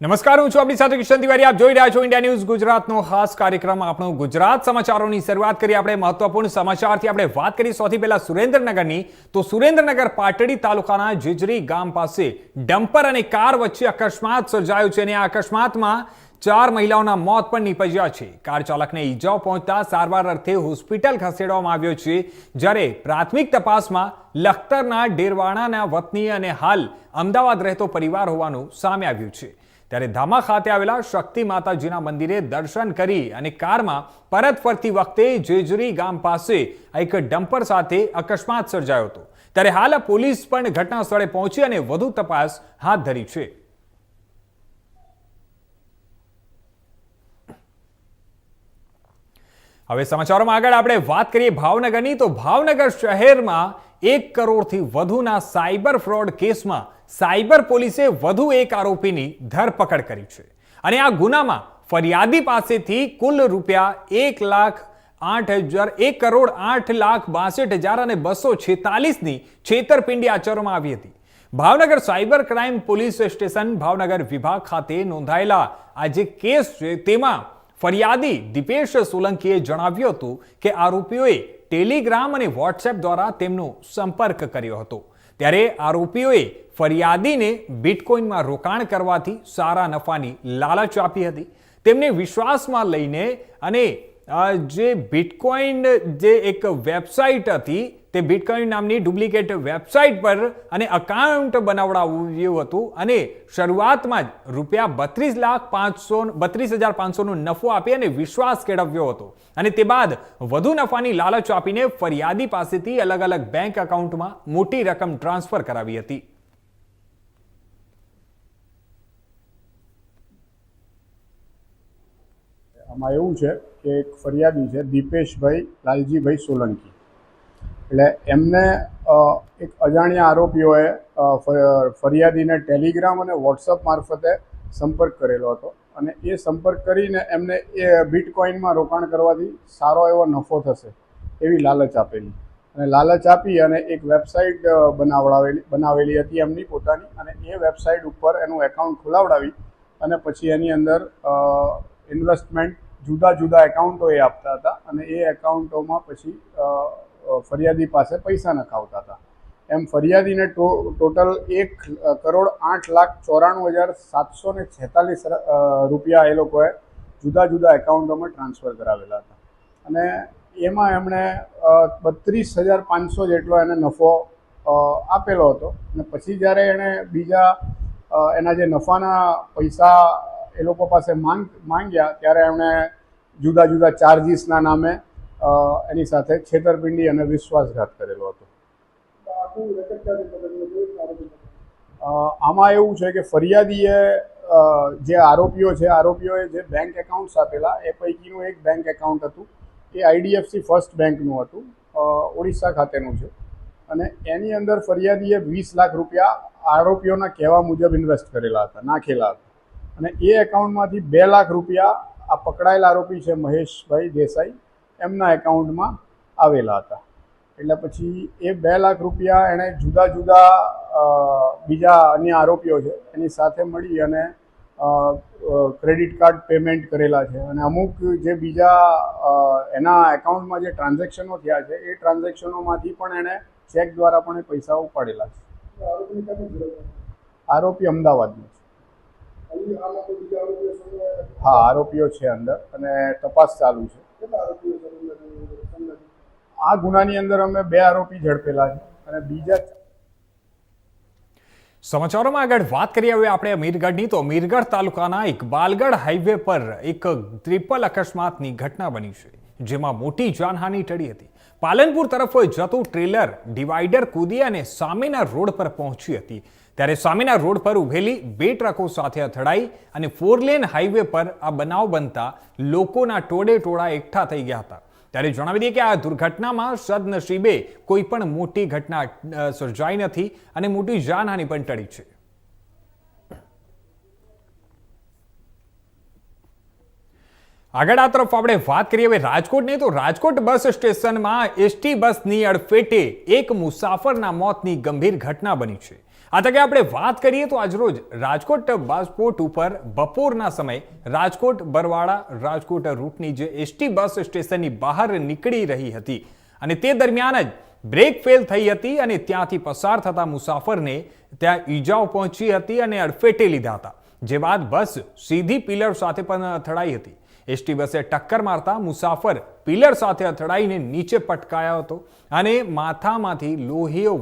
નમસ્કાર, હું છું આપણી સાથે કિશન તિવારી. આપ જોઈ રહ્યા છો ઇન્ડિયા ન્યૂઝ ગુજરાતનો ખાસ કાર્યક્રમ. આપણો ગુજરાત સમાચારોની શરૂઆત કરી આપણે મહત્વપૂર્ણ સમાચારથી. આપણે વાત કરી સૌથી પહેલા સુરેન્દ્રનગરની. તો સુરેન્દ્રનગર પાટડી તાલુકાના જીજરી ગામ પાસે ડમ્પર અને કાર વચ્ચે અકસ્માત સર્જાયો છે અને આ અકસ્માતમાં ચાર મહિલાઓના મોત પણ નીપજ્યા છે. કાર ચાલકને ઈજાઓ પહોંચતા સારવાર અર્થે હોસ્પિટલ ખસેડવામાં આવ્યો છે, જ્યારે પ્રાથમિક તપાસમાં લખતરના ડેરવાણાના વતની અને હાલ અમદાવાદ રહેતો પરિવાર હોવાનું સામે આવ્યું છે. ત્યારે ધામા ખાતે આવેલા શક્તિ માતાજીના મંદિરે દર્શન કરી અને કારમાં પરત ફરતી વખતે જેજરી ગામ પાસે એક ડમ્પર સાથે અકસ્માત સર્જાયો હતો. ત્યારે હાલ પોલીસ પણ ઘટના સ્થળે પહોંચી અને વધુ તપાસ હાથ ધરી છે. હવે સમાચારોમાં આગળ આપણે વાત કરીએ ભાવનગરની. તો ભાવનગર શહેરમાં એક કરોડથી વધુના સાયબર ફ્રોડ કેસમાં સાયબર પોલીસે વધુ એક આરોપીની ધરપકડ કરી છે. અને આ ગુનામાં ફરિયાદી પાસેથી કુલ રૂપિયા એક લાખ આઠ હજાર, એક કરોડ આઠ લાખ બાસઠ હજાર અને બસો છેતાલીસની છેતરપિંડી આચરવામાં આવી હતી. Bhavnagar cyber crime police station Bhavnagar વિભાગ ખાતે નોંધાયેલા આ જે કેસ છે તેમાં ફરિયાદી દીપેશ સોલંકીએ જણાવ્યું હતું કે આરોપીઓએ ટેલિગ્રામ અને વોટ્સએપ દ્વારા તેમનો સંપર્ક કર્યો હતો. ત્યારે આરોપીઓએ ફરિયાદીને બિટકોઇનમાં રોકાણ કરવાથી સારા નફાની લાલચ આપી હતી. તેમને વિશ્વાસમાં લઈને અને જે બિટકોઇન જે એક વેબસાઇટ હતી, તે બિટકોઇન નામની ડુપ્લિકેટ વેબસાઇટ પર અને અકાઉન્ટ બનાવડાવ્યું હતું અને શરૂઆતમાં જ રૂપિયા બત્રીસ લાખ પાંચસો, બત્રીસ હજાર પાંચસોનો નફો આપી અને વિશ્વાસ કેળવ્યો હતો. અને તે બાદ વધુ નફાની લાલચ આપીને ફરિયાદી પાસેથી અલગ અલગ બેંક એકાઉન્ટમાં મોટી રકમ ટ્રાન્સફર કરાવી હતી. આમાં એવું છે કે એક ફરિયાદી છે, દીપેશભાઈ, લાલજીભાઈ સોલંકી. એટલે એમને એક અજાણ્યા આરોપીઓએ ફરિયાદીને ટેલિગ્રામ અને વોટ્સઅપ મારફતે સંપર્ક કરેલો હતો. અને એ સંપર્ક કરીને એમને એ બિટકોઇનમાં રોકાણ કરવાથી સારો એવો નફો થશે એવી લાલચ આપેલી. અને લાલચ આપી અને એક વેબસાઇટ બનાવડાવેલી, બનાવેલી હતી એમની પોતાની. અને એ વેબસાઇટ ઉપર એનું એકાઉન્ટ ખોલાવડાવી અને પછી એની અંદર ઇન્વેસ્ટમેન્ટ જુદા જુદા એકાઉન્ટો એ આપતા હતા અને એ એકાઉન્ટોમાં પછી ફરિયાદી પાસે પૈસા નખાવતા હતા. એમ ફરિયાદીને ટોટલ એક કરોડ આઠ લાખ ચોરાણું હજાર સાતસો ને છેતાલીસ રૂપિયા એ લોકોએ જુદા જુદા એકાઉન્ટોમાં ટ્રાન્સફર કરાવેલા હતા. અને એમાં એમણે બત્રીસ હજાર પાંચસો જેટલો એને નફો આપેલો હતો. અને પછી જ્યારે એણે બીજા એના જે નફાના પૈસા એ લોકો પાસે માંગ, માંગ્યા ત્યારે એમણે જુદા જુદા ચાર્જીસના નામે એની સાથે છેતરપિંડી અને વિશ્વાસઘાત કરેલો હતો. આમાં એવું છે કે ફરિયાદીએ જે આરોપીઓ છે, આરોપીઓએ જે બેંક એકાઉન્ટ્સ આપેલા, એ પૈકીનું એક બેંક એકાઉન્ટ હતું. એ આઈડીએફસી ફર્સ્ટ બેંકનું હતું ઓડિશા ખાતેનું છે. અને એની અંદર ફરિયાદીએ વીસ લાખ રૂપિયા આરોપીઓના કહેવા મુજબ ઇન્વેસ્ટ કરેલા હતા, નાખેલા હતા. અને એ એકાઉન્ટમાંથી બે લાખ રૂપિયા આ પકડાયેલા આરોપી છે મહેશભાઈ દેસાઈ એમના એકાઉન્ટમાં આવેલા હતા. એટલે પછી એ બે લાખ રૂપિયા એણે જુદા જુદા બીજા અન્ય આરોપીઓ છે એની સાથે મળી અને ક્રેડિટ કાર્ડ પેમેન્ટ કરેલા છે. અને અમુક જે બીજા એના એકાઉન્ટમાં જે ટ્રાન્ઝેક્શનો થયા છે એ ટ્રાન્ઝેક્શનોમાંથી પણ એણે ચેક દ્વારા પણ એ પૈસા ઉપાડેલા છે. આરોપી અમદાવાદનો છે. હા, આરોપીઓ છે અંદર અને તપાસ ચાલુ છે. આ ગુનાની અંદર અમે બે આરોપી ઝડપેલા છે અને બીજા સમાચારોમાં આગળ વાત કરીએ હવે આપણે અમીરગઢની. તો અમીરગઢ તાલુકાના ઇકબાલગઢ હાઈવે પર એક ટ્રિપલ અકસ્માતની ઘટના બની છે, જેમાં મોટી જાનહાનિ ટળી હતી. પાલનપુર તરફ જતું ટ્રેલર ડિવાઈડર કૂદી અને સામેના રોડ પર પહોંચી હતી. ત્યારે સામેના રોડ પર ઉભેલી બે ટ્રકો સાથે અથડાઈ અને ફોર લેન હાઈવે પર આ બનાવ બનતા લોકોના ટોળે ટોળા એકઠા થઈ ગયા હતા. ત્યારે જણાવી દઈએ કે આ દુર્ઘટનામાં સદનસીબે કોઈ પણ મોટી ઘટના સર્જાઈ નથી અને મોટી જાનહાનિ પણ ટળી છે. આગળ આ તરફ આપણે વાત કરીએ હવે રાજકોટની, તો રાજકોટ બસ સ્ટેશનમાં એસટી બસની અડફેટે એક મુસાફરના મોતની ગંભીર ઘટના બની છે. આ તકે આપણે વાત કરીએ તો આજરોજ રાજકોટ બાસપોર્ટ ઉપર બપોરના સમયે રાજકોટ બરવાડા રાજકોટ રૂટની જે એસટી બસ સ્ટેશનની બહાર નીકળી રહી હતી અને તે દરમિયાન જ બ્રેક ફેલ થઈ હતી અને ત્યાંથી પસાર થતા મુસાફરને ત્યાં ઈજાઓ પહોંચી હતી અને અડફેટે લીધા હતા. જે બાદ બસ સીધી પિલર સાથે પણ અથડાઈ હતી. એસટી બસે ટક્કર મારતા મુસાફર પિલર સાથે અથડાઈને નીચે પટકાયો હતો અને માથામાંથી લોહીઓ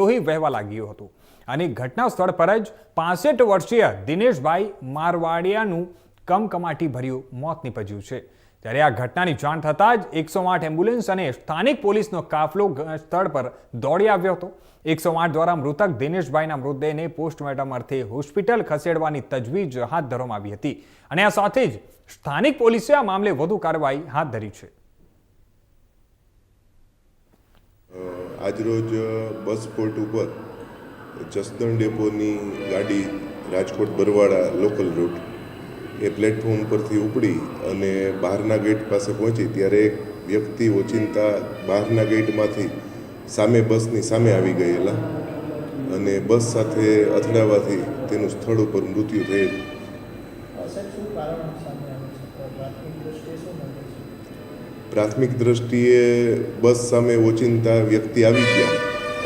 લોહી વહેવા લાગ્યું હતું. અને ઘટના સ્થળ પર જ પાસઠ વર્ષીય દિનેશભાઈ મારવાડિયાનું કમકમાટી ભર્યું, મોત નીપજ્યું છે. ત્યારે આ ઘટનાની જાણ થતાં જ એકસો આઠ એમ્બ્યુલન્સ અને સ્થાનિક પોલીસનો કાફલો સ્થળ પર દોડી આવ્યો હતો. એકસો આઠ દ્વારા મૃતક દિનેશભાઈના મૃતદેહને પોસ્ટમોર્ટમ અર્થે હોસ્પિટલ ખસેડવાની તજવીજ હાથ ધરવામાં આવી હતી. અને આ સાથે જ સ્થાનિક પોલીસે આ મામલે વધુ કાર્યવાહી હાથ ધરી છે. આજરોજ બસ પોર્ટ ઉપર જસદણ ડેપોની ગાડી રાજકોટ બરવાડા લોકલ રૂટ એ પ્લેટફોર્મ પરથી ઉપડી અને બહારના ગેટ પાસે પહોંચી. ત્યારે એક વ્યક્તિ ઓચિંતા બહારના ગેટમાંથી સામે બસની સામે આવી ગયેલા અને બસ સાથે અથડાવાથી તેનું સ્થળ ઉપર મૃત્યુ થયેલ. પ્રાથમિક દ્રષ્ટિએ બસ સામે ઓચિંતા વ્યક્તિ આવી ગયા.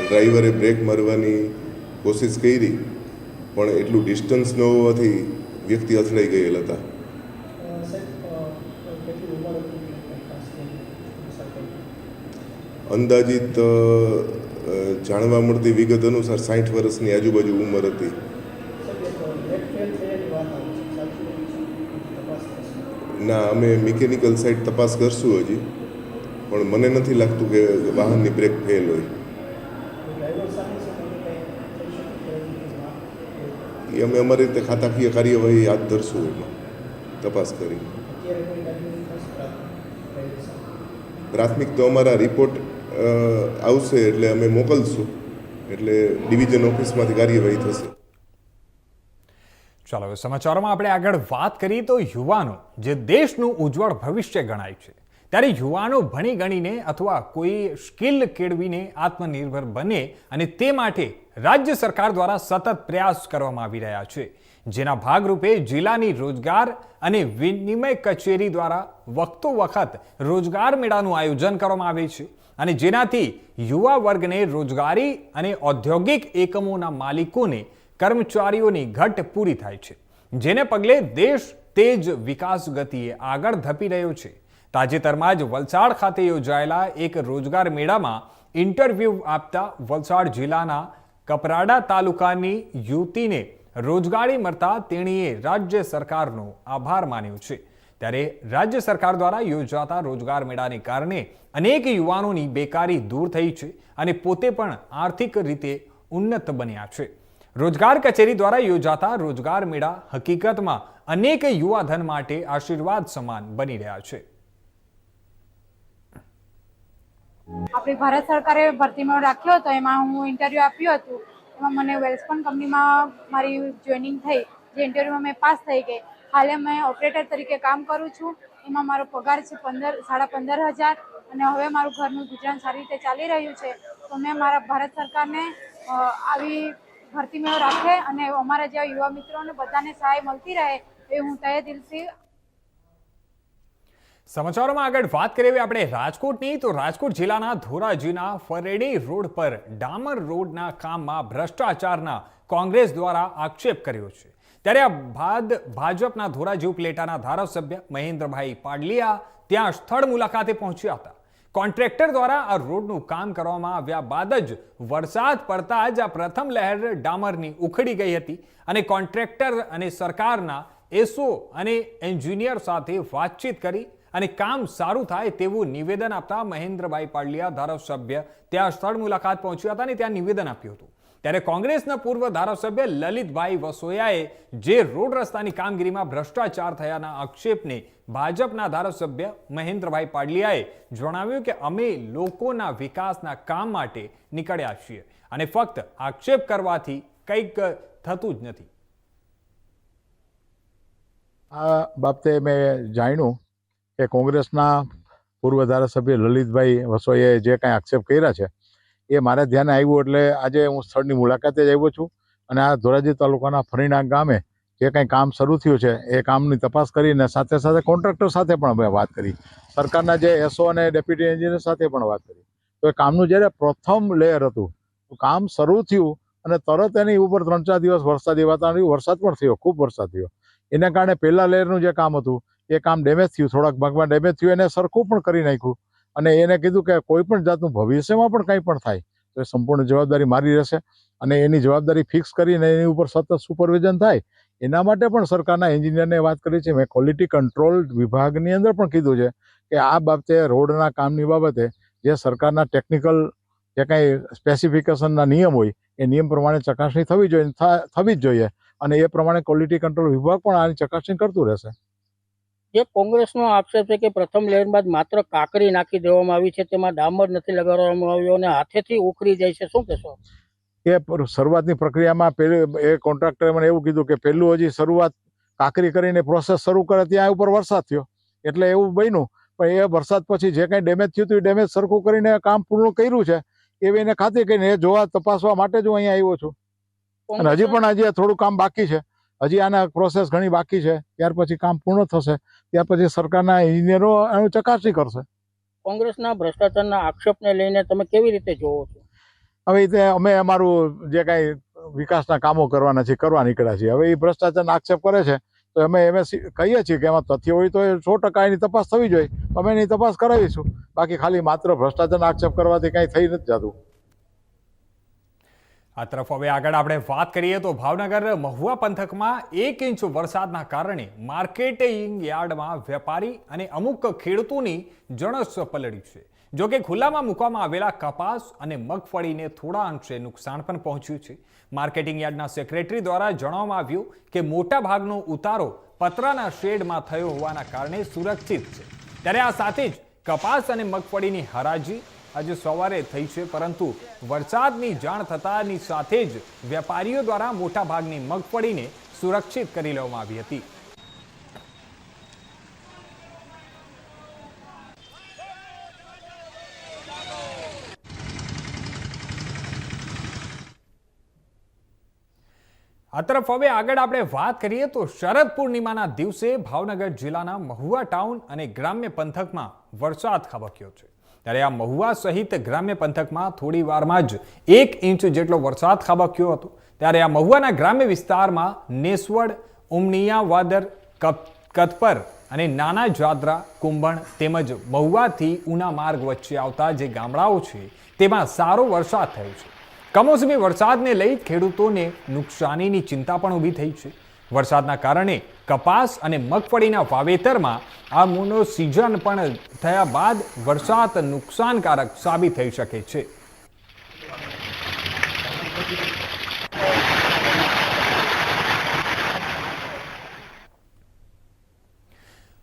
ડ્રાઈવરે બ્રેક મારવાની કોશિશ કરી, પણ એટલું ડિસ્ટન્સ ન હોવાથી વ્યક્તિ અથડાઈ ગયેલ હતા. અંદાજિત જાણવા મળતી વિગત અનુસાર સાઠ વર્ષની આજુબાજુ ઉંમર હતી. ના, અમે મિકેનિકલ સાઈડ તપાસ કરશું હજી, પણ મને નથી લાગતું કે વાહનની બ્રેક ફેલ હોય ડ્રાઈવર સામે છે તમે કંઈ થઈ શકે કે વાત એ અમે અમારી રીતે ખાતાકીય કાર્યવાહી હાથ ધરશું એમાં. તપાસ કરી. પ્રાથમિક તો અમારા રિપોર્ટ આવશે એટલે અમે મોકલશું. એટલે ડિવિઝન ઓફિસમાંથી કાર્યવાહી થશે. ચાલો, હવે સમાચારોમાં આપણે આગળ વાત કરીએ તો યુવાનો, જે દેશનું ઉજ્જવળ ભવિષ્ય ગણાય છે. ત્યારે યુવાનો ભણી ગણીને અથવા કોઈ સ્કિલ કેળવીને આત્મનિર્ભર બને અને તે માટે રાજ્ય સરકાર દ્વારા સતત પ્રયાસ કરવામાં આવી રહ્યા છે. જેના ભાગરૂપે જિલ્લાની રોજગાર અને વિનિમય કચેરી દ્વારા વખતો વખત રોજગાર મેળાનું આયોજન કરવામાં આવે છે અને જેનાથી યુવા વર્ગને રોજગારી અને ઔદ્યોગિક એકમોના માલિકોને કર્મચારીઓની ઘટ પૂરી થાય છે. જેને પગલે દેશ તેજ વિકાસ ગતિએ આગળ ધપી રહ્યો છે. તાજેતરમાં જ વલસાડ ખાતે યોજાયેલા એક રોજગાર મેળામાં ઇન્ટરવ્યૂ આપતા વલસાડ જિલ્લાના કપરાડા તાલુકાની યુવતીને રોજગારી મળતા તેણીએ રાજ્ય સરકારનો આભાર માન્યો છે. ત્યારે રાજ્ય સરકાર દ્વારા યોજાતા રોજગાર મેળાને કારણે અનેક યુવાનોની બેકારી દૂર થઈ છે અને પોતે પણ આર્થિક રીતે ઉન્નત બન્યા છે. રોજગાર કચેરી દ્વારા યોજાતા રોજગાર મેળા હકીકતમાં અનેક યુવાધન માટે આશીર્વાદ સમાન બની રહ્યા છે. આપણી ભારત સરકારે ભરતીમાં રાખ્યો હતો, એમાં હું ઇન્ટરવ્યૂ આપ્યું હતું, એમાં મને વેલ્સપન કંપનીમાં મારી જોઈનિંગ થઈ, જે ઇન્ટરવ્યૂમાં મેં પાસ થઈ ગઈ. હાલે મેં ઓપરેટર તરીકે કામ કરું છું, એમાં મારો પગાર છે પંદર, સાડા પંદર હજાર, અને હવે મારું ઘરનું ગુજરાન સારી રીતે ચાલી રહ્યું છે, તો મેં મારા ભારત સરકારને આવી ભરતી મેળો રાખે અને અમારા જેવા યુવા મિત્રોને બધાને સહાય મળતી રહે, એ હું તહે દિલથી સમાચારોમાં આગળ વાત કરીએ આપણે રાજકોટની, તો રાજકોટ જિલ્લાના ધોરાજીના ફરેડી રોડ પર ડામર રોડના કામમાં ભ્રષ્ટાચારના કોંગ્રેસ દ્વારા આક્ષેપ કર્યો છે. ત્યારે આ બાદ ભાજપના ધોરાજી ઉપલેટાના ધારાસભ્ય મહેન્દ્રભાઈ પાડલિયા ત્યાં સ્થળ મુલાકાતે પહોંચ્યા હતા. કોન્ટ્રાક્ટર દ્વારા આ રોડનું કામ કરવામાં આવ્યા બાદ જ વરસાદ પડતા જ આ પ્રથમ લહેર ડામરની ઉખડી ગઈ હતી અને કોન્ટ્રાક્ટર અને સરકારના એસો અને એન્જિનિયર સાથે વાતચીત કરી અને કામ સારું થાય તેવું નિવેદન આપતા મહેન્દ્રભાઈ પાડલિયા ધારાસભ્ય ત્યાં સ્થળ મુલાકાત પહોંચ્યા હતા અને ત્યાં નિવેદન આપ્યું હતું. ત્યારે કોંગ્રેસના પૂર્વ ધારાસભ્ય લલિતભાઈ વસોયાએ જે રોડ રસ્તાની કામગીરીમાં ભ્રષ્ટાચાર થયાના આક્ષેપને ભાજપના ધારાસભ્ય મહેન્દ્રભાઈ પાડલિયાએ જણાવ્યું કે અમે લોકોના વિકાસના કામ માટે નીકળ્યા છીએ અને ફક્ત આક્ષેપ કરવાથી કંઈક થતું જ નથી. આ બાબતે મેં જાણ્યું કે કોંગ્રેસના પૂર્વ ધારાસભ્ય લલિતભાઈ વસોઈએ જે કાંઈ આક્ષેપ કર્યા છે, એ મારા ધ્યાને આવ્યું એટલે આજે હું સ્થળની મુલાકાતે જ આવ્યો છું અને આ ધોરાજી તાલુકાના ફરીણા ગામે જે કાંઈ કામ શરૂ થયું છે, એ કામની તપાસ કરીને સાથે સાથે કોન્ટ્રાક્ટર સાથે પણ અમે વાત કરી. સરકારના જે એસઓ અને ડેપ્યુટી એન્જિનિયર સાથે પણ વાત કરી. તો એ કામનું જ્યારે પ્રથમ લેયર હતું, તો કામ શરૂ થયું અને તરત એની ઉપર ત્રણ ચાર દિવસ વરસાદી વાતાવરણ વરસાદ પણ થયો, ખૂબ વરસાદ થયો. એના કારણે પહેલાં લેયરનું જે કામ હતું એ કામ ડેમેજ થયું. થોડાક ભાગમાં ડેમેજ થયું, એને સરખું પણ કરી નાખ્યું. અને એને કીધું કે કોઈ પણ જાતનું ભવિષ્યમાં પણ કંઈ પણ થાય, તો એ સંપૂર્ણ જવાબદારી મારી રહેશે. અને એની જવાબદારી ફિક્સ કરીને એની ઉપર સતત સુપરવિઝન થાય, એના માટે પણ સરકારના એન્જિનિયરને વાત કરી છે. મેં ક્વોલિટી કંટ્રોલ વિભાગની અંદર પણ કીધું છે કે આ બાબતે રોડના કામની બાબતે જે સરકારના ટેકનિકલ જે કાંઈ સ્પેસિફિકેશનના નિયમ હોય, એ નિયમ પ્રમાણે ચકાસણી થવી જોઈએ, થવી જ જોઈએ. અને એ પ્રમાણે ક્વોલિટી કંટ્રોલ વિભાગ પણ આની ચકાસણી કરતું રહેશે. જે કોંગ્રેસનો આક્ષેપ છે કે પ્રથમ લહેર બાદ માત્ર કાકરી નાખી દેવામાં આવી છે તેમાં ડામર નથી લગાડવામાં આવ્યો અને હાથેથી ઉખરી જાય છે. શું કહેશો? એ શરૂઆતની પ્રક્રિયામાં પેલું એ કોન્ટ્રાક્ટરે મને એવું કીધું કે પહેલું હજી શરૂઆત કાકરી કરીને પ્રોસેસ શરૂ કરે ત્યાં ઉપર વરસાદ થયો. એટલે એવું બન્યું. પણ એ વરસાદ પછી જે કંઈ ડેમેજ થયું હતું એ ડેમેજ સરખું કરીને કામ પૂર્ણ કર્યું છે. એવી એને ખાતરી કરીને એ જોવા તપાસવા માટે જ હું અહીંયા આવ્યો છું. અને હજી પણ હજી થોડું કામ બાકી છે. હજી આના પ્રોસેસ ઘણી બાકી છે. ત્યાર પછી કામ પૂર્ણ થશે. ત્યાર પછી સરકારના ઇજનેરો એનું ચકાસણી કરશે. કોંગ્રેસના ભ્રષ્ટાચારના આક્ષેપને લઈને તમે કેવી રીતે જોવો છો? હવે તે અમે અમારું જે કાંઈ વિકાસના કામો કરવાના છે કરવા નીકળ્યા છીએ. હવે એ ભ્રષ્ટાચારના આક્ષેપ કરે છે. તો અમે એમ કહીએ છીએ કે એમાં તથ્ય હોય તો એ સો ટકા એની તપાસ થવી જોઈએ. અમે એની તપાસ કરાવીશું. બાકી ખાલી માત્ર ભ્રષ્ટાચારના આક્ષેપ કરવાથી કાંઈ થઈ નથી જતું. આ તરફ હવે આગળ આપણે વાત કરીએ તો ભાવનગર મહુવા પંથકમાં એક ઇંચ વરસાદના કારણે માર્કેટિંગ યાર્ડમાં વેપારી અને અમુક ખેડૂતોની જણસ પલળી છે. જોકે ખુલ્લામાં મૂકવામાં આવેલા કપાસ અને મગફળીને થોડા અંશે નુકસાન પણ પહોંચ્યું છે. માર્કેટિંગ યાર્ડના સેક્રેટરી દ્વારા જણાવવામાં આવ્યું કે મોટા ભાગનો ઉતારો પતરાના શેડમાં થયો હોવાના કારણે સુરક્ષિત છે. ત્યારે આ સાથે જ કપાસ અને મગફળીની હરાજી આજે સવારે થઈ છે, પરંતુ વરસાદની જાણ થતાની સાથે જ વેપારીઓ દ્વારા મોટા ભાગની મગફળીને સુરક્ષિત કરી લેવામાં આવી હતી. આ તરફ હવે આગળ આપણે વાત કરીએ તો શરદ પૂર્ણિમાના દિવસે ભાવનગર જિલ્લાના મહુવા ટાઉન અને ગ્રામ્ય પંથકમાં વરસાદ ખાબક્યો છે. ત્યારે આ મહુવા સહિત ગ્રામ્ય પંથકમાં થોડી વારમાં જ એક ઇંચ જેટલો વરસાદ ખાબક્યો હતો. ત્યારે આ મહુવાના ગ્રામ્ય વિસ્તારમાં નેસવડ, ઉમનિયા, વાદર કતપર અને નાના જાદરા, કુંભણ તેમજ મહુવાથી ઉના માર્ગ વચ્ચે આવતા જે ગામડાઓ છે, તેમાં સારો વરસાદ થયો છે. કમોસમી વરસાદને લઈ ખેડૂતોને નુકસાનીની ચિંતા પણ ઊભી થઈ છે. વરસાદના કારણે કપાસ અને મગફળીના વાવેતરમાં આ મોનો સિઝન પણ થયા બાદ વરસાદ નુકસાનકારક સાબિત થઈ શકે છે.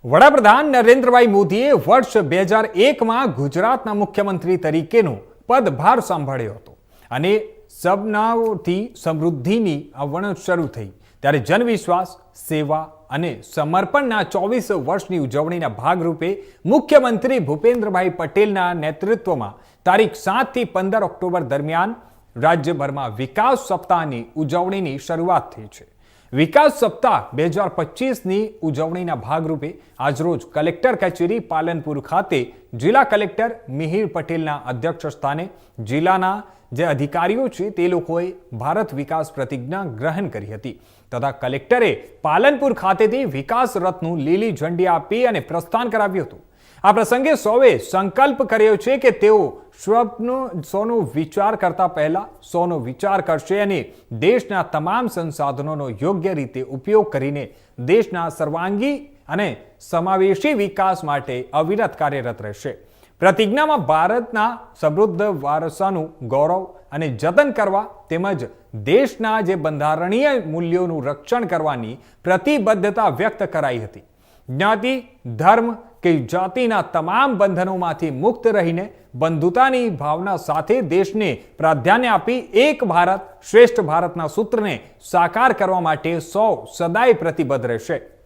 વડાપ્રધાન નરેન્દ્રભાઈ મોદીએ વર્ષ બે હજાર એકમાં ગુજરાતના મુખ્યમંત્રી તરીકેનો પદભાર સાંભળ્યો હતો અને સપનાઓથી સમૃદ્ધિની આવણ શરૂ થઈ. ત્યારે જનવિશ્વાસ, સેવા અને સમર્પણના ચોવીસ વર્ષની ઉજવણીના ભાગરૂપે મુખ્યમંત્રી ભૂપેન્દ્રભાઈ પટેલના નેતૃત્વમાં તારીખ સાતથી પંદર ઓક્ટોબર દરમિયાન રાજ્યભરમાં વિકાસ સપ્તાહની ઉજવણીની શરૂઆત થઈ છે. વિકાસ સપ્તાહ બે હજાર પચીસની ઉજવણીના ભાગરૂપે આજરોજ કલેક્ટર કચેરી પાલનપુર ખાતે જિલ્લા કલેક્ટર મિહિર પટેલના અધ્યક્ષ સ્થાને જિલ્લાના જે અધિકારીઓ છે તે લોકોએ ભારત વિકાસ પ્રતિજ્ઞા ગ્રહણ કરી હતી. તથા કલેક્ટરે પાલનપુર ખાતેથી વિકાસ રથનું લીલી ઝંડી આપી અને પ્રસ્થાન કરાવ્યું હતું. આ પ્રસંગે સૌએ સંકલ્પ કર્યો છે કે તેઓ સ્વપ્નો, સોનો વિચાર કરતા પહેલા સોનો વિચાર કરશે અને દેશના તમામ સંસાધનોનો યોગ્ય રીતે ઉપયોગ કરીને દેશના સર્વાંગી અને સમાવેશી વિકાસ માટે અવિરત કાર્યરત રહેશે. પ્રતિજ્ઞામાં ભારતના સમૃદ્ધ વારસાનું ગૌરવ અને જતન કરવા તેમજ દેશના જે બંધારણીય મૂલ્યોનું રક્ષણ કરવાની પ્રતિબદ્ધતા વ્યક્ત કરાઈ હતી. જ્ઞાતિ, ધર્મ કે જાતિના તમામ બંધનોમાંથી મુક્ત રહીને બંધુતાની ભાવના સાથે દેશને પ્રાધાન્ય આપી એક ભારત શ્રેષ્ઠ ભારતના સૂત્રને સાકાર કરવા માટે સૌ સદાય પ્રતિબદ્ધ રહેશે.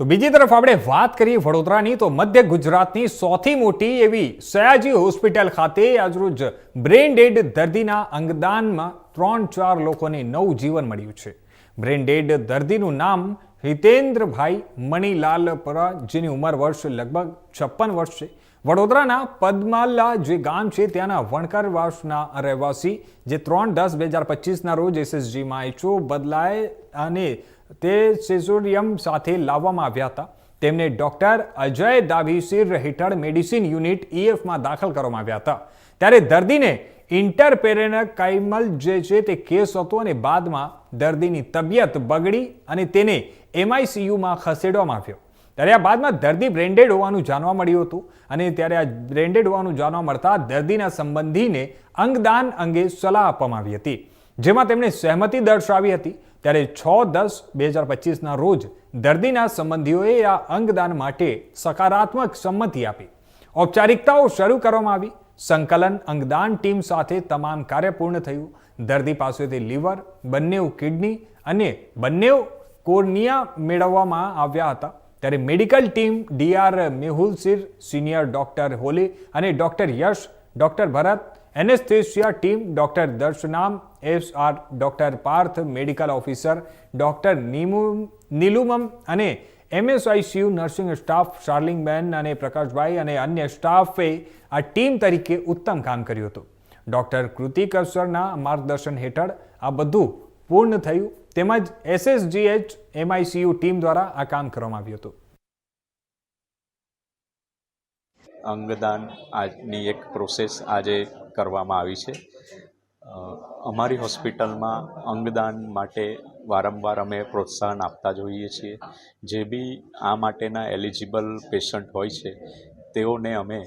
તો બીજી તરફ આપણે વાત કરીએ વડોદરાની, તો મધ્ય ગુજરાતની સૌથી મોટી એવી સયાજી હોસ્પિટલ ખાતે આજરોજ બ્રેન ડેડ દર્દીના અંગદાનમાં ત્રણ ચાર લોકોને નવું જીવન મળ્યું છે. બ્રેન ડેડ દર્દીનું નામ હિતેન્દ્રભાઈ મણીલાલ પરા, જેની ઉંમર વર્ષ લગભગ છપ્પન વર્ષ છે. વડોદરાના પદ્માલા જે ગામ છે, ત્યાંના વણકરવાસના રહેવાસી, જે ત્રણ દસ બે હજાર પચીસના રોજ એસએસજીમાં એચઓ બદલાય અને તે સેઝોરિયમ સાથે લાવવામાં આવ્યા હતા. તેમને ડોક્ટર અજય દાભીસિર હેઠળ મેડિસિન યુનિટ ઈએફમાં દાખલ કરવામાં આવ્યા હતા. ત્યારે દર્દીને ઇન્ટરપેરેન કાઇમલ જે છે, તે કેસ હતો અને બાદમાં દર્દીની તબિયત બગડી અને તેને એમઆઈસીયુમાં ખસેડવામાં આવ્યો. ત્યારે આ બાદમાં દર્દી બ્રેન્ડેડ હોવાનું જાણવા મળ્યું હતું અને ત્યારે આ બ્રેન્ડેડ હોવાનું જાણવા મળતા દર્દીના સંબંધીને અંગદાન અંગે સલાહ આપવામાં આવી હતી. જેમાં તેમણે સહેમતિ દર્શાવી હતી. ત્યારે છ દસ બે હજાર પચીસના રોજ દર્દીના સંબંધીઓએ આ અંગદાન માટે સકારાત્મક સંમતિ આપી. ઔપચારિકતાઓ શરૂ કરવામાં આવી. સંકલન અંગદાન ટીમ સાથે તમામ કાર્ય પૂર્ણ થયું. દર્દી પાસેથી લીવર બંને કિડની અને બંને કોર્નિયા મેળવવામાં આવ્યા હતા. ત્યારે medical team D R Mehul sir, senior doctor Holi અને doctor Yash, doctor Bharat, anaesthesia team doctor દર્શનામ S R doctor Parth, medical officer doctor નીમુ, નીલુમમ અને એમએસઆઈસીયુ નર્સિંગ સ્ટાફ શાર્લિંગબેન અને પ્રકાશભાઈ અને અન્ય સ્ટાફે આ ટીમ તરીકે ઉત્તમ કામ કર્યું હતું. ડોક્ટર કૃતિક માર્ગદર્શન હેઠળ આ બધું પૂર્ણ થયું. તેમજ એસએસજીએચ એમઆઈસીયુ ટીમ દ્વારા આ કામ કરવામાં આવ્યું હતું. અંગદાન આજની એક પ્રોસેસ આજે કરવામાં આવી છે. અમારી હોસ્પિટલમાં અંગદાન માટે વારંવાર અમે પ્રોત્સાહન આપતા જોઈએ છીએ. જે બી આ માટેના એલિજિબલ પેશન્ટ હોય છે, તેઓને અમે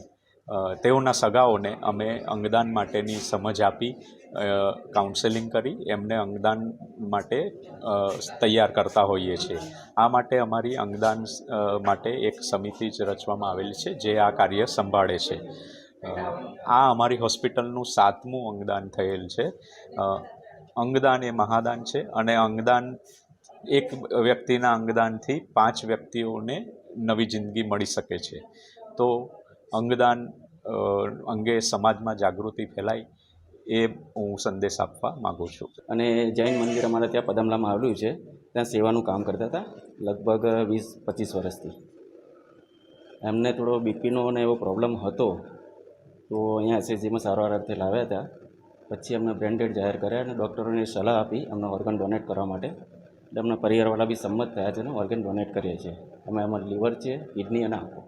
તેઓના સગાઓને અમે અંગદાન માટેની સમજ આપી કાઉન્સેલિંગ કરી, એમને અંગદાન માટે તૈયાર કરતા હોઈએ છીએ. આ માટે અમારી અંગદાન માટે એક સમિતિ જ રચવામાં આવેલી છે, જે આ કાર્ય સંભાળે છે. આ અમારી હોસ્પિટલનું સાતમું અંગદાન થયેલ છે. અંગદાન એ મહાદાન છે અને અંગદાન, એક વ્યક્તિના અંગદાનથી પાંચ વ્યક્તિઓને નવી જિંદગી મળી શકે છે. તો અંગદાન અંગે સમાજમાં જાગૃતિ ફેલાય એ હું સંદેશ આપવા માગું છું. અને જૈન મંદિર અમારે ત્યાં પદમલામાં આવેલું છે. ત્યાં સેવાનું કામ કરતા હતા લગભગ વીસ, પચીસ વર્ષથી. એમને થોડો બીપીનો અને એવો પ્રોબ્લેમ હતો તો અહીંયા એસએસજીમાં સારવાર અર્થે લાવ્યા હતા. પછી એમને બ્રેન્ડેડ જાહેર કર્યા અને ડૉક્ટરોને સલાહ આપી અમને ઓર્ગન ડોનેટ કરવા માટે. એટલે અમને પરિવારવાળા બી સંમત થયા છે અને ઓર્ગન ડોનેટ કરીએ છીએ. અમે અમારું લીવર છે, કિડની અને આંખો.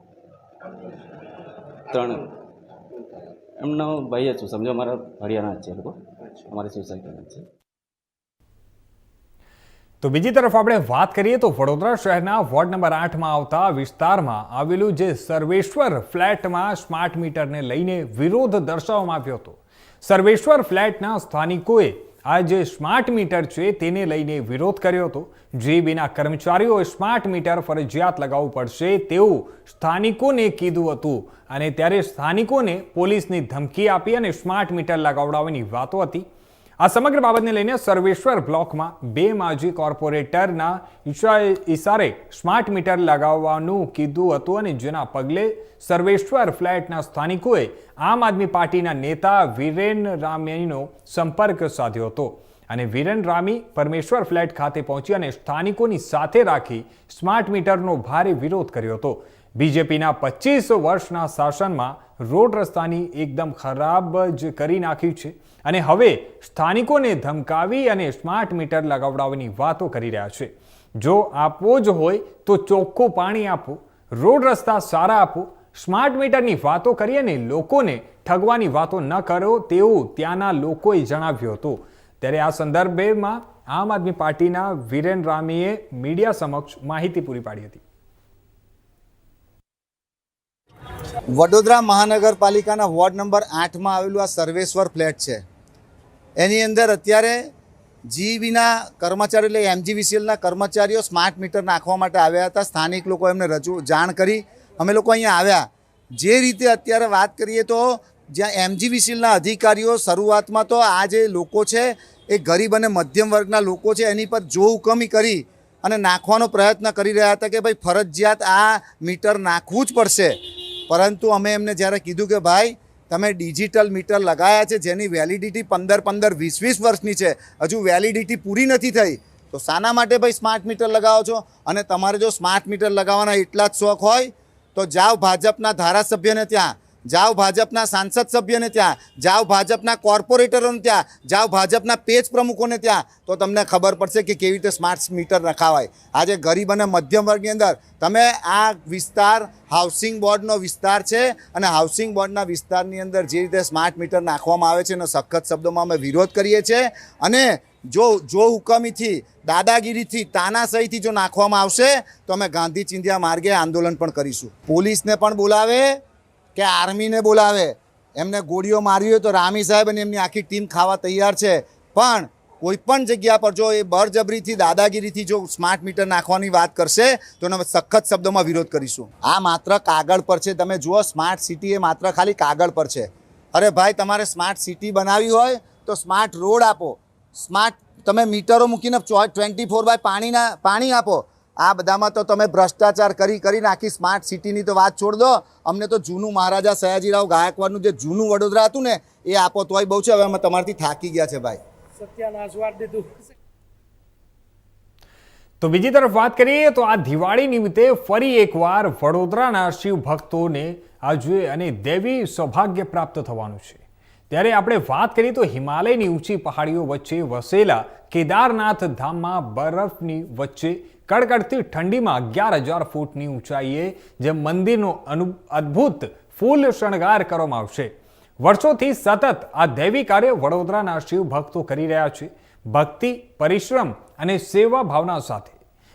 ત્રણ. એમનો ભાઈ જ છું. સમજો અમારા હરિયાણા જ છે એ લોકો. અમારી સોસાયટીના છે. તો બીજી તરફ આપણે વાત કરીએ તો વડોદરા શહેરના વોર્ડ નંબર આઠમાં આવતા વિસ્તારમાં આવેલું જે સર્વેશ્વર ફ્લેટમાં સ્માર્ટ મીટરને લઈને વિરોધ દર્શાવવામાં આવ્યો હતો. સર્વેશ્વર ફ્લેટના સ્થાનિકોએ આ જે સ્માર્ટ મીટર છે તેને લઈને વિરોધ કર્યો હતો. જીબીના કર્મચારીઓએ સ્માર્ટ મીટર ફરજિયાત લગાવવું પડશે તેવું સ્થાનિકોને કીધું હતું. અને ત્યારે સ્થાનિકોને પોલીસની ધમકી આપી અને સ્માર્ટ મીટર લગાવડાવવાની વાતો હતી. આ સમગ્ર બાબતને લઈને સર્વેશ્વર બ્લોકમાં બે માજી કોર્પોરેટરના ઇશારે સ્માર્ટ મીટર લગાવવાનું કીધું હતું અને જેના પગલે સર્વેશ્વર ફ્લેટના સ્થાનિકોએ આમ આદમી પાર્ટીના નેતા વિરેન રામીનો સંપર્ક સાધ્યો હતો. અને વિરેન રામી પરમેશ્વર ફ્લેટ ખાતે પહોંચી અને સ્થાનિકોની સાથે રાખી સ્માર્ટ મીટરનો ભારે વિરોધ કર્યો હતો. બીજેપીના પચીસ વર્ષના શાસનમાં રોડ રસ્તાની એકદમ ખરાબ જ કરી નાખ્યું છે. અને હવે સ્થાનિકોને ધમકાવી અને સ્માર્ટ મીટર લગાવડાવવાની વાતો કરી રહ્યા છે. જો આપવો જ હોય તો ચોખ્ખું પાણી આપો, રોડ રસ્તા સારા આપો, સ્માર્ટ મીટરની વાતો કરી અને લોકોને ઠગવાની વાતો ન કરો તેવું ત્યાંના લોકોએ જણાવ્યું હતું. ત્યારે આ સંદર્ભેમાં આમ આદમી પાર્ટીના વિરેન રામીએ મીડિયા સમક્ષ માહિતી પૂરી પાડી હતી. વડોદરા મહાનગરપાલિકાના વોર્ડ નંબર આઠમાં આવેલું આ સર્વેશ્વર ફ્લેટ છે. એની અંદર અત્યારે જીબીના કર્મચારીઓ એટલે એમજીવીસીએલના કર્મચારીઓ સ્માર્ટ મીટર નાખવા માટે આવ્યા હતા. સ્થાનિક લોકો એમને રજૂ જાણ કરી. અમે લોકો અહીંયા આવ્યા. જે રીતે અત્યારે વાત કરીએ તો જ્યાં એમજીવીસીએલના અધિકારીઓ શરૂઆતમાં તો આ જે લોકો છે એ ગરીબ અને મધ્યમ વર્ગના લોકો છે, એની પર જો હુકમી કરી અને નાખવાનો પ્રયત્ન કરી રહ્યા હતા કે ભાઈ ફરજિયાત આ મીટર નાખવું જ પડશે. પરંતુ અમે એમને જ્યારે કીધું કે ભાઈ તમે ડિજિટલ મીટર લગાયા છે, જેની વેલિડિટી પંદર પંદર વીસ વીસ વર્ષની છે. હજુ વેલિડિટી પૂરી નથી થઈ. તો શાના માટે ભાઈ સ્માર્ટ મીટર લગાવો છો? અને તમારે જો સ્માર્ટ મીટર લગાવવાના એટલા જ શોખ હોય, તો જાઓ ભાજપના ધારાસભ્યને ત્યાં. જાઓ ભાજપના સાંસદ સભ્યને ત્યાં, જાઓ ભાજપના કોર્પોરેટરોને ત્યાં, જાઓ ભાજપના પેજ પ્રમુખોને ત્યાં, તો તમને ખબર પડશે કે કેવી રીતે સ્માર્ટ મીટર રખાવાય. આજે ગરીબ અને મધ્યમ વર્ગની અંદર તમે આ વિસ્તાર હાઉસિંગ બોર્ડનો વિસ્તાર છે અને હાઉસિંગ બોર્ડના વિસ્તારની અંદર જે રીતે સ્માર્ટ મીટર નાખવામાં આવે છે એનો સખત શબ્દોમાં અમે વિરોધ કરીએ છીએ. અને જો જો હુકમીથી, દાદાગીરીથી, તાનાશાહીથી જો નાખવામાં આવશે, તો અમે ગાંધી ચિંધ્યા માર્ગે આંદોલન પણ કરીશું. પોલીસને પણ બોલાવે કે આર્મીને બોલાવે. એમને ગોળીઓ મારી હોય તો રામી સાહેબ અને એમની આખી ટીમ ખાવા તૈયાર છે. પણ કોઈ પણ જગ્યા પર જો એ બળજબરીથી, દાદાગીરીથી જો સ્માર્ટ મીટર નાખવાની વાત કરશે, તો એનો સખત શબ્દોમાં વિરોધ કરીશું. આ માત્ર કાગળ પર છે. તમે જુઓ, સ્માર્ટ સિટી એ માત્ર ખાલી કાગળ પર છે. અરે ભાઈ, તમારે સ્માર્ટ સિટી બનાવવી હોય તો સ્માર્ટ રોડ આપો. સ્માર્ટ તમે મીટરો મૂકીને ટ્વેન્ટી ફોર બાય પાણીના પાણી આપો. આ બધામાં તો તમે ભ્રષ્ટાચાર કરી કરી નાખી. સ્માર્ટ સિટીની તો વાત છોડ દો. અમને તો જૂનું મહારાજા સયાજીરાવ ગાયકવાડનું જે જૂનું વડોદરા હતું ને એ આપો તોય બહુ છે. હવે અમે તમારાથી થાકી ગયા છે ભાઈ. સત્યાનાશ વાર દીધું. તો બીજી તરફ વાત કરીએ તો આ દિવાળી નિમિત્તે ફરી એકવાર વડોદરાના શિવ ભક્તોને આજે અને દેવી સૌભાગ્ય પ્રાપ્ત થવાનું છે. ત્યારે આપણે વાત કરીએ તો હિમાલયની ઊંચી પહાડીઓ વચ્ચે વસેલા કેદારનાથ ધામમાં બરફની વચ્ચે કડકડતી ઠંડીમાં અગિયાર હજાર ફૂટની ઊંચાઈએ જે મંદિરનો અનુ, અદ્ભુત ફૂલ શણગાર કરવામાં આવશે. વર્ષોથી સતત આ દૈવી કાર્ય વડોદરાના શિવ ભક્તો કરી રહ્યા છે. ભક્તિ, પરિશ્રમ અને સેવા ભાવના સાથે.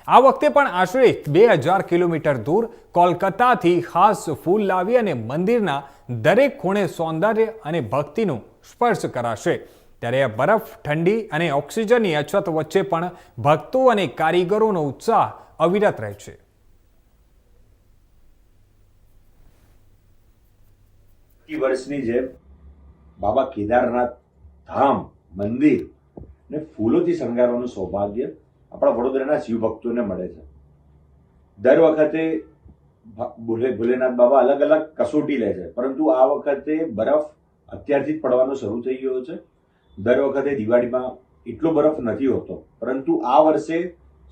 આ વખતે પણ આશરે બે હજાર કિલોમીટર દૂર કોલકાતાથી ખાસ ફૂલ લાવી અને મંદિરના દરેક ખૂણે સૌંદર્ય અને ભક્તિનો સ્પર્શ કરાશે. ત્યારે બરફ, ઠંડી અને ઓક્સિજનની અછત વચ્ચે પણ ભક્તો અને કારીગરોનો ઉત્સાહ અવિરત રહે છે. વર્ષની જેમ બાબા કેદારનાથ ધામ, મંદિર ને ફૂલોથી શણગારવાનું સૌભાગ્ય આપણા વડોદરાના શિવ ભક્તોને મળે છે. દર વખતે ભોલે, ભોલેનાથ બાબા અલગ અલગ કસોટી લે છે. પરંતુ આ વખતે બરફ અત્યારથી જ પડવાનો શરૂ થઈ ગયો છે. દર વખતે દિવાળીમાં એટલો બરફ નથી હોતો. પરંતુ આ વર્ષે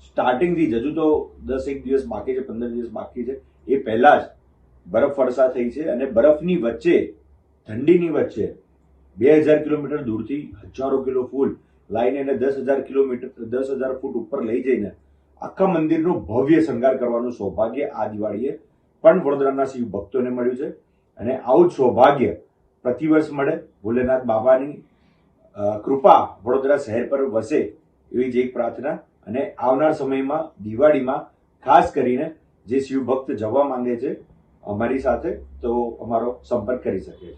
સ્ટાર્ટિંગથી જ હજુ તો દસ એક દિવસ બાકી છે, પંદર દિવસ બાકી છે, એ પહેલાં જ બરફ વર્ષા થઈ છે અને બરફની વચ્ચે, ઠંડીની વચ્ચે બે હજાર કિલોમીટર દૂરથી હજારો કિલો ફૂલ લાઈને એને દસ હજાર કિલોમીટર, દસ હજાર ફૂટ ઉપર લઈ જઈને આખા મંદિરનો ભવ્ય શણગાર કરવાનું સૌભાગ્ય આ દિવાળીએ પણ વડોદરાના શિવ ભક્તોને મળ્યું છે. અને આવું જ સૌભાગ્ય પ્રતિવર્ષ મળે ભોલેનાથ બાબાની કૃપા વડોદરા શહેર પર વસે એવી જ એક પ્રાર્થના અને આવનાર સમયમાં દિવાળીમાં ખાસ કરીને જે શિવ ભક્ત જવા માંગે છે, અમારી સાથે તો અમારો સંપર્ક કરી શકે છે.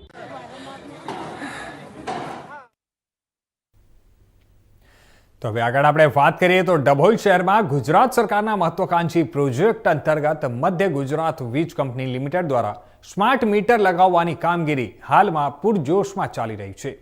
તો હવે આગળ આપણે વાત કરીએ તો ડભોઈ શહેરમાં ગુજરાત સરકારના મહત્વાકાંક્ષી પ્રોજેક્ટ અંતર્ગત મધ્ય ગુજરાત વીજ કંપની લિમિટેડ દ્વારા સ્માર્ટ મીટર લગાવવાની કામગીરી હાલમાં પૂરજોશમાં ચાલી રહી છે.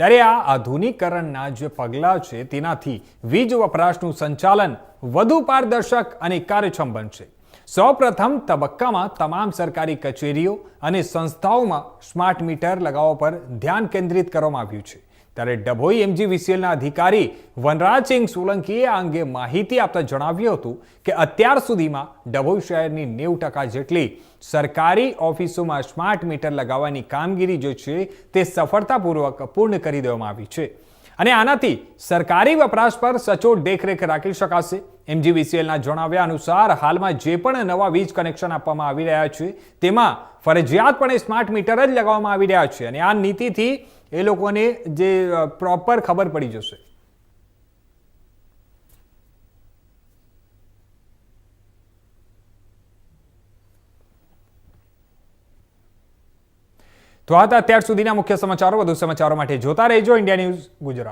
ત્યારે આ આધુનિકરણના જે પગલાં છે, તેનાથી વીજ વપરાશનું સંચાલન વધુ પારદર્શક અને કાર્યક્ષમ બનશે. સૌપ્રથમ તબક્કામાં તમામ સરકારી કચેરીઓ અને સંસ્થાઓમાં સ્માર્ટ મીટર લગાવવા પર ધ્યાન કેન્દ્રિત કરવામાં આવ્યું છે. ત્યારે ડભોઈ એમજીવીસીએલના અધિકારી વનરાજસિંહ સોલંકીએ આ અંગે માહિતી આપતા જણાવ્યું હતું કે અત્યાર સુધીમાં ડભોઈ શહેરની નેવું ટકા જેટલી સરકારી ઓફિસોમાં સ્માર્ટ મીટર લગાવવાની કામગીરી જે છે તે સફળતાપૂર્વક પૂર્ણ કરી દેવામાં આવી છે. અને આનાથી સરકારી વપરાશ પર સચોટ દેખરેખ રાખી શકાશે. એમજીવીસીએલના જણાવ્યા અનુસાર હાલમાં જે પણ નવા વીજ કનેક્શન આપવામાં આવી રહ્યા છે તેમાં ફરજિયાતપણે સ્માર્ટ મીટર જ લગાવવામાં આવી રહ્યા છે. અને આ નીતિથી એ લોકોને જે પ્રોપર ખબર પડી જશે. તો આ હતા અત્યાર સુધીના મુખ્ય સમાચારો. વધુ સમાચારો માટે જોતા રહેજો. India News Gujarat.